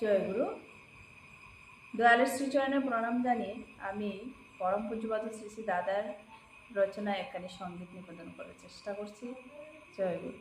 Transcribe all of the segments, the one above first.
জয়গুরু দয়ালের শ্রীচরণে প্রণাম জানিয়ে আমি পরম পূজ্যপাত শ্রী শ্রী দাদার রচনা একখানি সংগীত নিবেদন করার চেষ্টা করছি। জয়গুরু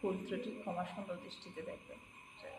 পুত্রটি ত্রুটি ক্ষমা দৃষ্টিতে দেখবেন। জয়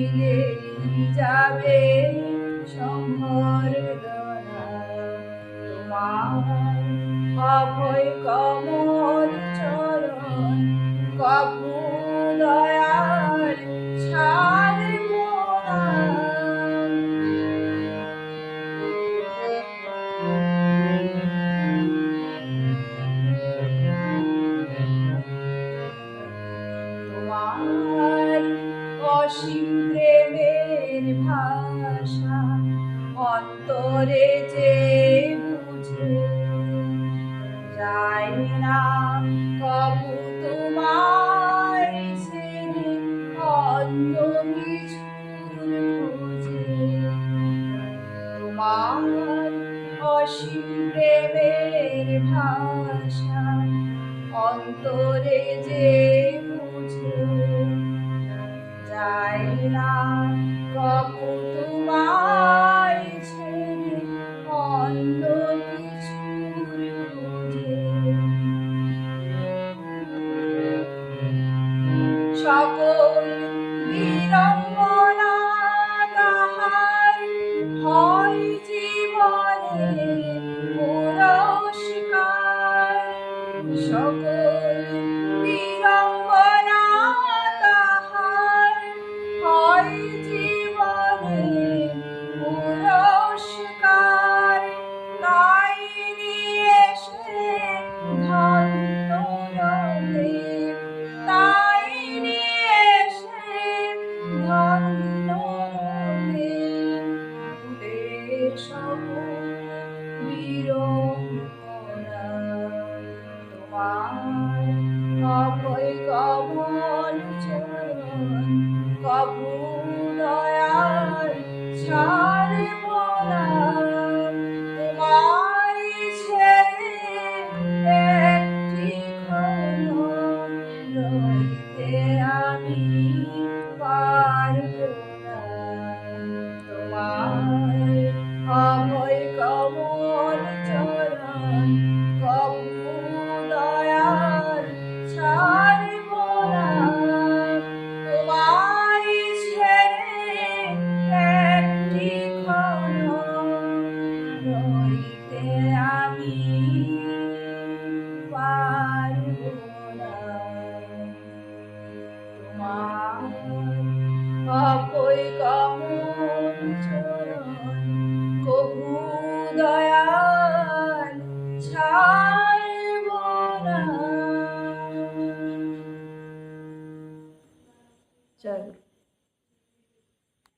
মিলে যাবে সম্ভর তোমার অভয় কমল চরণ কপু দয়াল ছাড়ব অসীম প্রেমের ভাষা, অন্তরে যে বুঝে যায় না কবু তোমার ছেড়ে অন্য কিছুর খোঁজে। তোমার অসীম প্রেমের ভাষা, অন্তরে যে বুঝে। যায় না কবু তোমায় ছেড়ে অন্য সকল বিড়ম্বনা তাহার হয় জীবনে। বিড়ম্বনা